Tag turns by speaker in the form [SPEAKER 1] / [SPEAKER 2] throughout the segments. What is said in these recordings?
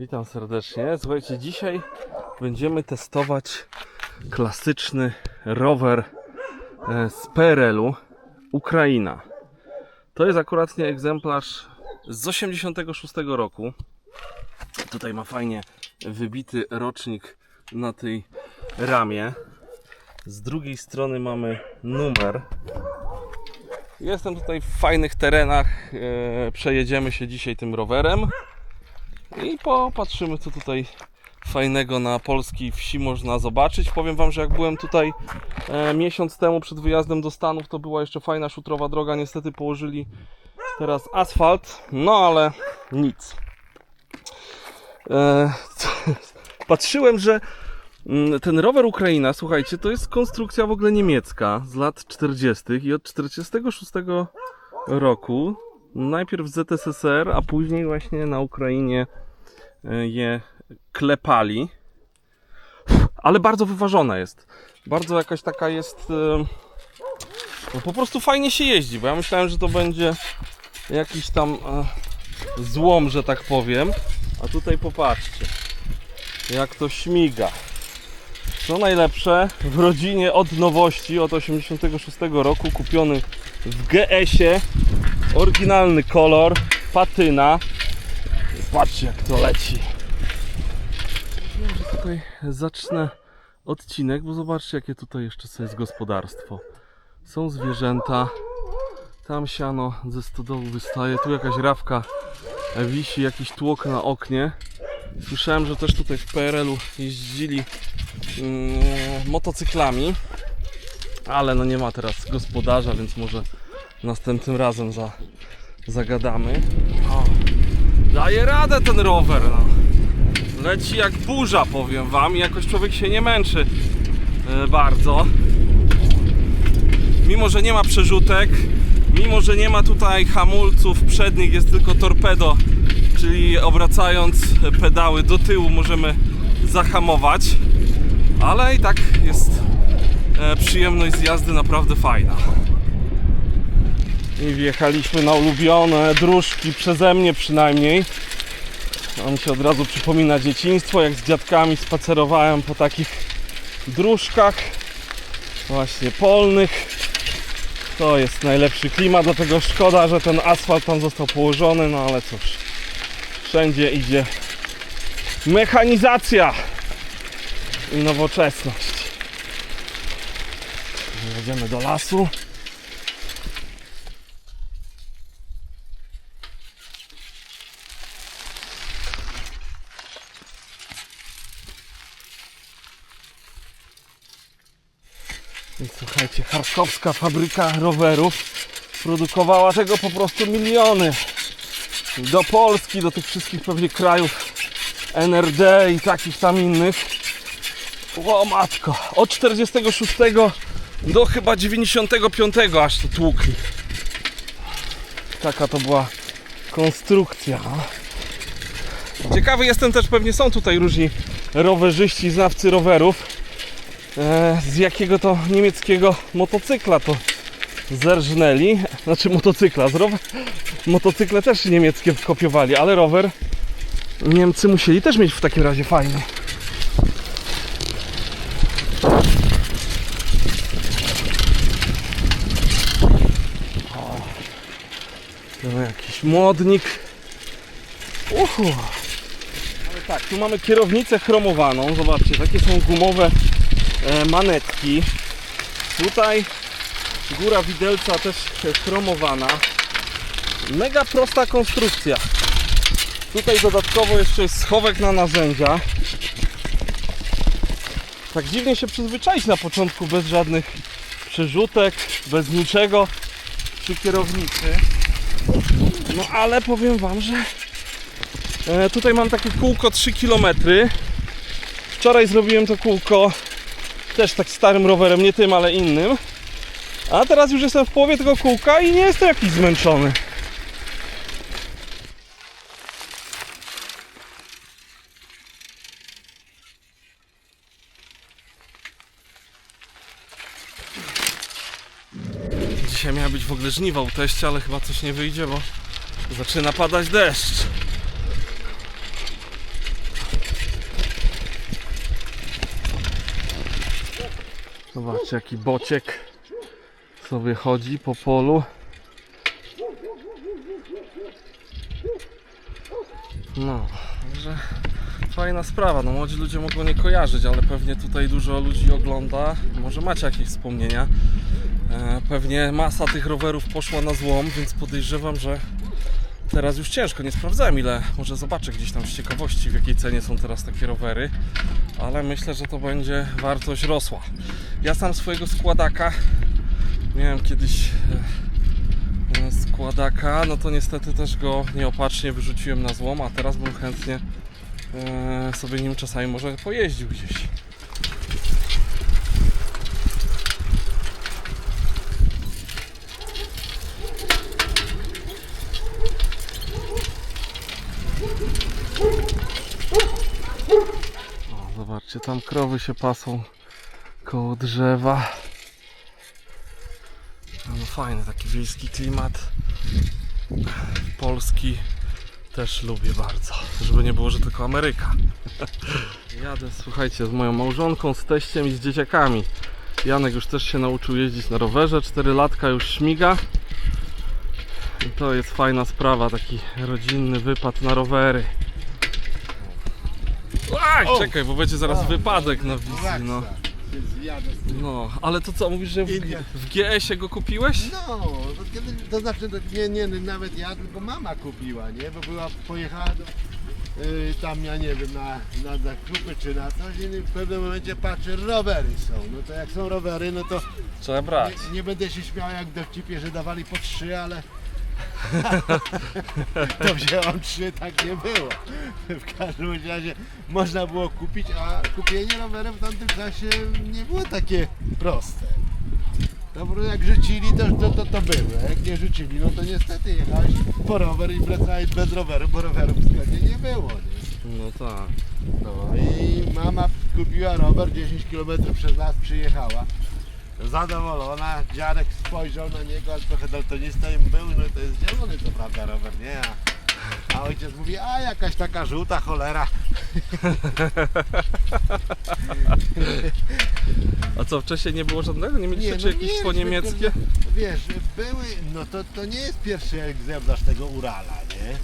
[SPEAKER 1] Witam serdecznie. Słuchajcie, dzisiaj będziemy testować klasyczny rower e, z PRL-u Ukraina. To jest akurat nie egzemplarz z 86 roku. Tutaj ma fajnie wybity rocznik na tej ramie. Z drugiej strony mamy numer. Jestem tutaj w fajnych terenach. E, przejedziemy się dzisiaj tym rowerem. I popatrzymy, co tutaj fajnego na polskiej wsi można zobaczyć. Powiem Wam, że jak byłem tutaj e, miesiąc temu przed wyjazdem do Stanów, to była jeszcze fajna szutrowa droga. Niestety położyli teraz asfalt, no ale nic. E, patrzyłem, że mm, ten rower Ukraina, słuchajcie, to jest konstrukcja w ogóle niemiecka z lat 40. i od 46 roku najpierw w ZSSR, a później właśnie na Ukrainie je klepali. Ale bardzo wyważona jest. Bardzo jakaś taka jest. e, No po prostu fajnie się jeździ, bo ja myślałem, że to będzie jakiś tam e, złom, że tak powiem. A tutaj popatrzcie, jak to śmiga. Co najlepsze, w rodzinie od nowości, od 86 roku, kupiony w GS-ie Oryginalny kolor, patyna. Patrzcie jak to leci. Wiem, że tutaj zacznę odcinek, bo zobaczcie jakie tutaj jeszcze co jest gospodarstwo. Są zwierzęta. Tam siano ze stodołu wystaje. Tu jakaś rawka wisi, jakiś tłok na oknie. Słyszałem, że też tutaj w PRL-u jeździli mm, motocyklami. Ale no nie ma teraz gospodarza, więc może następnym razem za, zagadamy. O, daje radę ten rower, no. Leci jak burza, powiem wam, i jakoś człowiek się nie męczy e, bardzo. Mimo, że nie ma przerzutek, mimo, że nie ma tutaj hamulców przednich, jest tylko torpedo, czyli obracając pedały do tyłu możemy zahamować, ale i tak jest e, przyjemność z jazdy naprawdę fajna. I wjechaliśmy na ulubione dróżki, przeze mnie przynajmniej. To mi się od razu przypomina dzieciństwo, jak z dziadkami spacerowałem po takich dróżkach właśnie polnych. To jest najlepszy klimat, dlatego szkoda, że ten asfalt tam został położony, no ale cóż. Wszędzie idzie mechanizacja i nowoczesność. Jedziemy do lasu. I słuchajcie, charkowska fabryka rowerów produkowała tego po prostu miliony. Do Polski, do tych wszystkich pewnie krajów NRD i takich tam innych. O od 46 do chyba 95 aż to tłukli. Taka to była konstrukcja. Ciekawy jestem też, pewnie są tutaj różni rowerzyści, znawcy rowerów z jakiego to niemieckiego motocykla to zerżnęli. Znaczy motocykla, z rower... motocykle też niemieckie kopiowali, ale rower Niemcy musieli też mieć w takim razie fajny. O, jakiś modnik. Uhu. Ale tak, tu mamy kierownicę chromowaną. Zobaczcie, takie są gumowe e, manetki. Tutaj góra widelca też chromowana. Mega prosta konstrukcja. Tutaj dodatkowo jeszcze jest schowek na narzędzia. Tak dziwnie się przyzwyczaić na początku bez żadnych przerzutek, bez niczego przy kierownicy. No ale powiem Wam, że e, tutaj mam takie kółko 3 km. Wczoraj zrobiłem to kółko też tak starym rowerem, nie tym, ale innym. A teraz już jestem w połowie tego kółka i nie jestem jakiś zmęczony. Dzisiaj miała być w ogóle żniwa u teścia, ale chyba coś nie wyjdzie, bo zaczyna padać deszcz. Zobaczcie jaki bociek sobie chodzi po polu. No, także fajna sprawa. No młodzi ludzie mogą nie kojarzyć, ale pewnie tutaj dużo ludzi ogląda. Może macie jakieś wspomnienia. E, Pewnie masa tych rowerów poszła na złom, więc podejrzewam, że teraz już ciężko. Nie sprawdzałem ile. Może zobaczę gdzieś tam z ciekawości, w jakiej cenie są teraz takie rowery. Ale myślę, że to będzie wartość rosła. Ja sam swojego składaka miałem kiedyś e, składaka, no to niestety też go nieopatrznie wyrzuciłem na złom, a teraz bym chętnie e, sobie nim czasami może pojeździł gdzieś. Zobaczcie, tam krowy się pasą koło drzewa. No fajny taki wiejski klimat. Polski też lubię bardzo. Żeby nie było, że tylko Ameryka. Jadę, słuchajcie, z moją małżonką, z teściem i z dzieciakami. Janek już też się nauczył jeździć na rowerze, 4 latka już śmiga. I to jest fajna sprawa, taki rodzinny wypad na rowery. Aj, czekaj, bo będzie zaraz wypadek na wizji, no. No, ale to co, mówisz, że w,
[SPEAKER 2] India.
[SPEAKER 1] w GS-ie go kupiłeś?
[SPEAKER 2] No, to, kiedy, to znaczy to nie, nie nawet ja, tylko mama kupiła, nie? Bo była, pojechała do, y, tam, ja nie wiem, na, na zakupy czy na coś i w pewnym momencie patrzy, rowery są. No to jak są rowery, no to
[SPEAKER 1] Trzeba brać.
[SPEAKER 2] nie, nie będę się śmiał jak dowcipie, że dawali po trzy, ale to wzięłam trzy, tak nie było. W każdym razie można było kupić, a kupienie roweru w tamtym czasie nie było takie proste. Prostu jak rzucili, to, to, to, to było. Jak nie rzucili, no to niestety jechałeś po rower i wracałeś bez roweru, bo roweru w sklepie nie było. Nie?
[SPEAKER 1] No tak.
[SPEAKER 2] No i mama kupiła rower, 10 km przez las przyjechała. Zadowolona, dziadek spojrzał na niego, ale trochę daltonista im był, no to jest zielony to prawda rower, nie? A, a ojciec mówi, a jakaś taka żółta cholera.
[SPEAKER 1] A co, wcześniej nie było żadnego? Nie mieliście
[SPEAKER 2] Nie,
[SPEAKER 1] czy
[SPEAKER 2] no
[SPEAKER 1] jakieś po niemieckie?
[SPEAKER 2] tylko, Wiesz, były, no to, to nie jest pierwszy egzemplarz tego Urala, nie?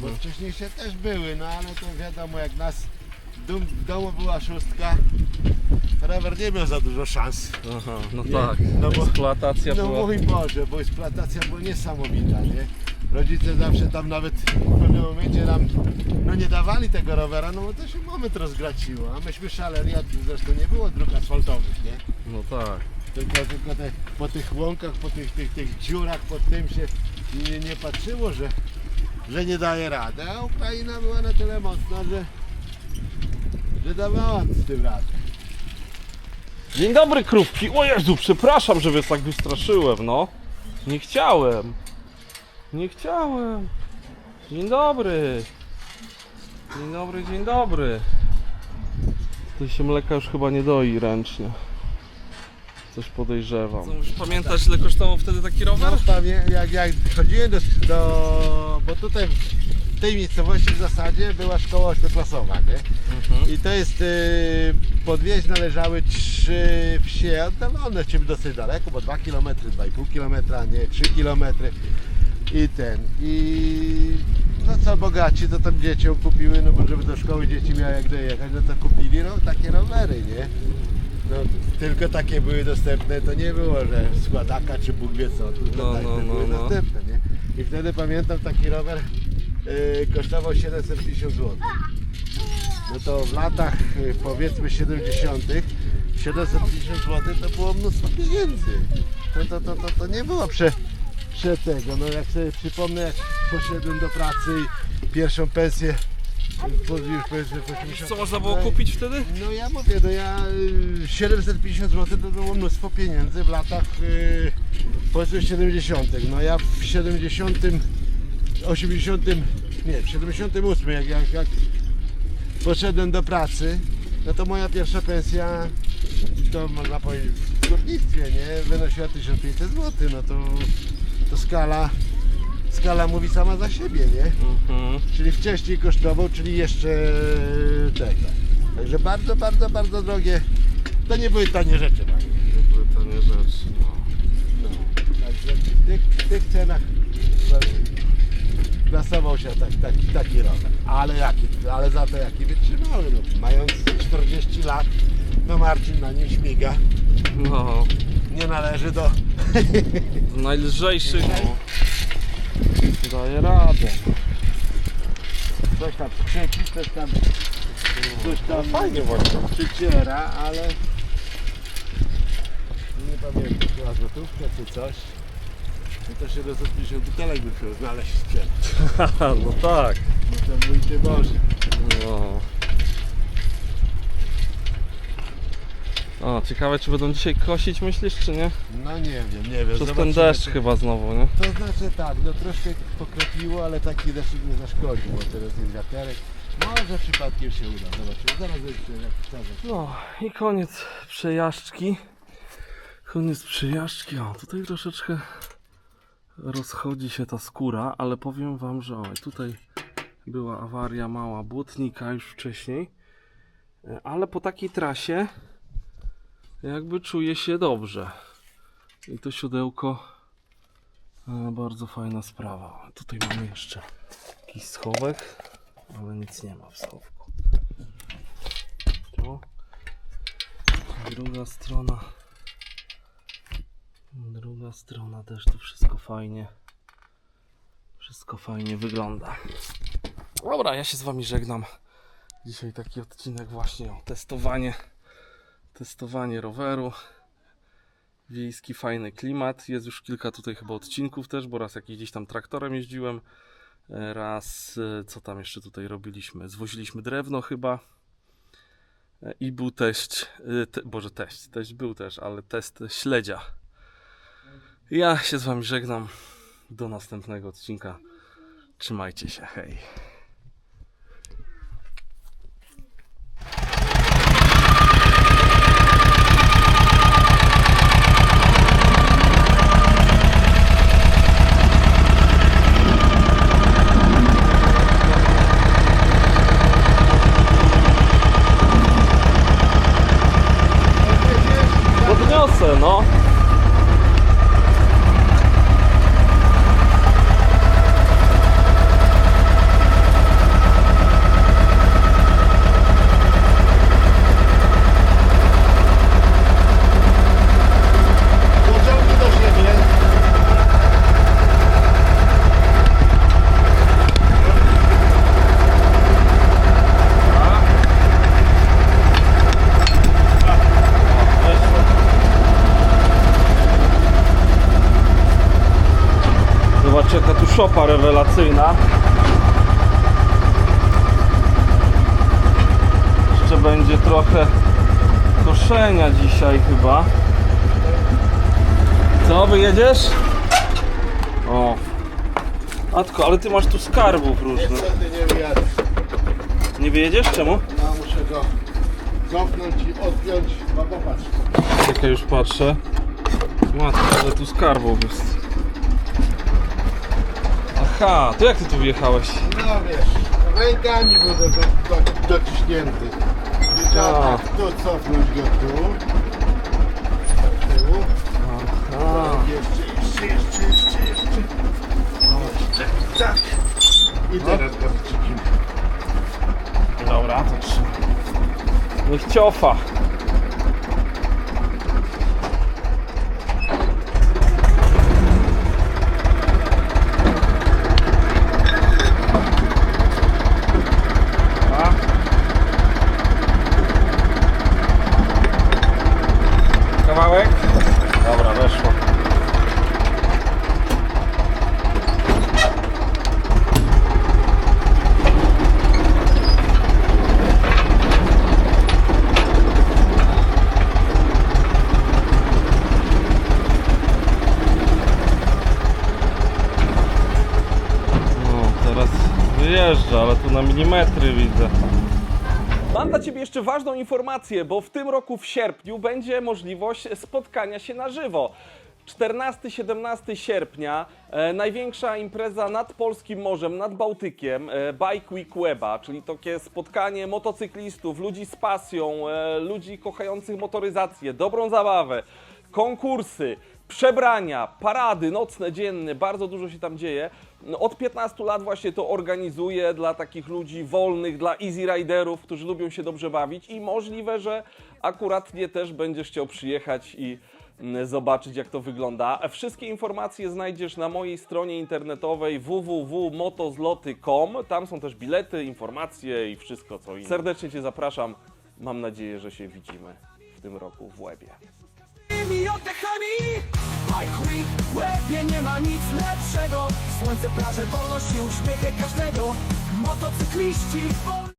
[SPEAKER 2] Bo
[SPEAKER 1] Mhm.
[SPEAKER 2] wcześniejsze też były, no ale to wiadomo, jak nas w dom- w domu była szóstka, rower nie miał za dużo szans.
[SPEAKER 1] Aha, no
[SPEAKER 2] Nie,
[SPEAKER 1] tak.
[SPEAKER 2] no bo-
[SPEAKER 1] Eksploatacja
[SPEAKER 2] No
[SPEAKER 1] była.
[SPEAKER 2] mój Boże, bo eksploatacja była niesamowita, nie? Rodzice zawsze tam nawet w pewnym momencie nam no nie dawali tego rowera, no bo to się moment rozgraciło, a myśmy szaleli, a zresztą nie było dróg asfaltowych, nie?
[SPEAKER 1] No tak.
[SPEAKER 2] Tylko, tylko te, po tych łąkach, po tych, tych, tych dziurach, pod tym się nie, nie patrzyło, że, że nie daje rady, a Ukraina była na tyle mocna, że, że dawała z tym radę.
[SPEAKER 1] Dzień dobry krówki. O Jezu, przepraszam, że was tak wystraszyłem, no. Nie chciałem. Nie chciałem. Dzień dobry. Dzień dobry, dzień dobry. Tu się mleka już chyba nie doi ręcznie. Coś podejrzewam. Co, już pamiętasz ile kosztował wtedy taki rower?
[SPEAKER 2] No pamię, jak, jak chodziłem do, do... bo tutaj tej miejscowości w zasadzie była szkoła ośmioklasowa, nie?
[SPEAKER 1] Mhm.
[SPEAKER 2] I to jest, y, pod wieś należały trzy wsie oddalone, czym dosyć daleko, bo 2 km, 2,5 km, nie 3 km. I ten, i no co bogaci to tam dzieciom kupiły, no bo żeby do szkoły dzieci miały jak dojechać, no to kupili no, takie rowery, nie? No, tylko takie były dostępne, to nie było, że składaka czy Bóg wie co, tylko
[SPEAKER 1] No,
[SPEAKER 2] tak,
[SPEAKER 1] no, no,
[SPEAKER 2] były
[SPEAKER 1] no.
[SPEAKER 2] dostępne, nie? I wtedy pamiętam taki rower y, kosztował 750 zł. No to w latach y, powiedzmy 70 750 zł to było mnóstwo pieniędzy. To, to, to, to, to nie było prze, prze tego. No jak sobie przypomnę jak poszedłem do pracy i pierwszą pensję y, po- już powiedzmy w 80
[SPEAKER 1] Co można było kupić wtedy?
[SPEAKER 2] no ja mówię, no ja y, 750 zł to było mnóstwo pieniędzy w latach y, powiedzmy 70. No ja w 70, 80, nie, w 78 jak, jak, jak poszedłem do pracy, no to moja pierwsza pensja, to można powiedzieć w górnictwie, nie, wynosiła 1500 zł, no to, to skala, skala mówi sama za siebie, nie?
[SPEAKER 1] Mhm.
[SPEAKER 2] Czyli wcześniej kosztował, czyli jeszcze e, tego. Także bardzo, bardzo, bardzo drogie, to nie były tanie rzeczy, panie. Nie były tanie rzeczy, no. no. Także w tych, w tych cenach plasował się tak, taki, taki rower. Ale jaki, ale za to jaki wytrzymały. No, mając 40 lat, no Marcin na nim śmiga.
[SPEAKER 1] No,
[SPEAKER 2] Nie należy do...
[SPEAKER 1] z najlżejszych. No. Daje radę.
[SPEAKER 2] Coś tam krzyki, coś tam... Coś tam
[SPEAKER 1] fajnie właśnie.
[SPEAKER 2] przyciera, ale... Nie pamiętam, chyba złotówkę czy coś. No to 750 butelek by musiał znaleźć w ciele.
[SPEAKER 1] no tak.
[SPEAKER 2] No to mój ty Boże.
[SPEAKER 1] No. O, ciekawe czy będą dzisiaj kosić myślisz czy nie?
[SPEAKER 2] No nie wiem, nie wiem.
[SPEAKER 1] Przez ten
[SPEAKER 2] zobaczymy.
[SPEAKER 1] deszcz chyba znowu, nie?
[SPEAKER 2] To znaczy tak, no troszkę pokropiło, ale taki deszcz nie zaszkodził, bo teraz jest wiaterek. Może przypadkiem się uda, zobaczymy. Zaraz jeszcze jak czas.
[SPEAKER 1] No i koniec przejażdżki. Koniec przejażdżki. O, tutaj troszeczkę rozchodzi się ta skóra, ale powiem wam, że oj, tutaj była awaria mała błotnika już wcześniej. E, Ale po takiej trasie jakby czuję się dobrze. I to siodełko e, bardzo fajna sprawa. Tutaj mamy jeszcze jakiś schowek, ale nic nie ma w schowku. Tu. Druga strona. Druga strona też tu wszystko fajnie. Wszystko fajnie wygląda. Dobra, ja się z wami żegnam. Dzisiaj taki odcinek właśnie o testowanie. Testowanie roweru. Wiejski fajny klimat. Jest już kilka tutaj chyba odcinków też, bo raz jakiś gdzieś tam traktorem jeździłem. e, Raz e, co tam jeszcze tutaj robiliśmy? Zwoziliśmy drewno chyba. E, I był teść, te, boże teść, teść był też, ale test śledzia. Ja się z wami żegnam. Do następnego odcinka. Trzymajcie się, hej. Podniosę, no.
[SPEAKER 2] Pociągnij do siebie.
[SPEAKER 1] Zobaczcie jaka tu szopa rewelacyjna. Jeszcze będzie trochę koszenia dzisiaj chyba. Co, wyjedziesz? O. Matko, ale ty masz tu skarbów różnych.
[SPEAKER 2] Niestety nie wyjadę.
[SPEAKER 1] Nie wyjedziesz? Czemu?
[SPEAKER 2] No muszę go cofnąć i odpiąć. No popatrz.
[SPEAKER 1] Czekaj, już patrzę. Matko, ale tu skarbów jest. Aha, to jak ty tu wjechałeś?
[SPEAKER 2] No wiesz, rękami był do, do, do, dociśnięty. Trzeba
[SPEAKER 1] A.
[SPEAKER 2] tak tu cofnąć go tu. Do tyłu.
[SPEAKER 1] Aha.
[SPEAKER 2] Jeszcze, jeszcze, jeszcze, jeszcze, jeszcze. O, tak, tak. I teraz go wstrzykimy.
[SPEAKER 1] Dobra, to trzeba. Niech ciofa. A. Kawałek? Dobra, weszło. No, teraz wyjeżdża, ale tu na milimetry widzę.
[SPEAKER 3] Mam dla Ciebie jeszcze ważną informację, bo w tym roku w sierpniu będzie możliwość spotkania się na żywo. 14-17 sierpnia e, największa impreza nad Polskim Morzem, nad Bałtykiem, e, Bike Week Weba, czyli takie spotkanie motocyklistów, ludzi z pasją, e, ludzi kochających motoryzację, dobrą zabawę, konkursy,
[SPEAKER 1] przebrania, parady nocne, dzienne, bardzo dużo się tam dzieje. No, Od 15 lat właśnie to organizuję dla takich ludzi wolnych, dla easy riderów, którzy lubią się dobrze bawić i możliwe, że akurat nie też będziesz chciał przyjechać i mm, zobaczyć jak to wygląda. Wszystkie informacje znajdziesz na mojej stronie internetowej www.motozloty.com. Tam są też bilety, informacje i wszystko co inne. Serdecznie Cię zapraszam. Mam nadzieję, że się widzimy w tym roku w Łebie.
[SPEAKER 4] Tymi oddechami. W łebie nie ma nic lepszego. Słońce, plaże, wolność i uśmiechy każdego. Motocykliści, wolni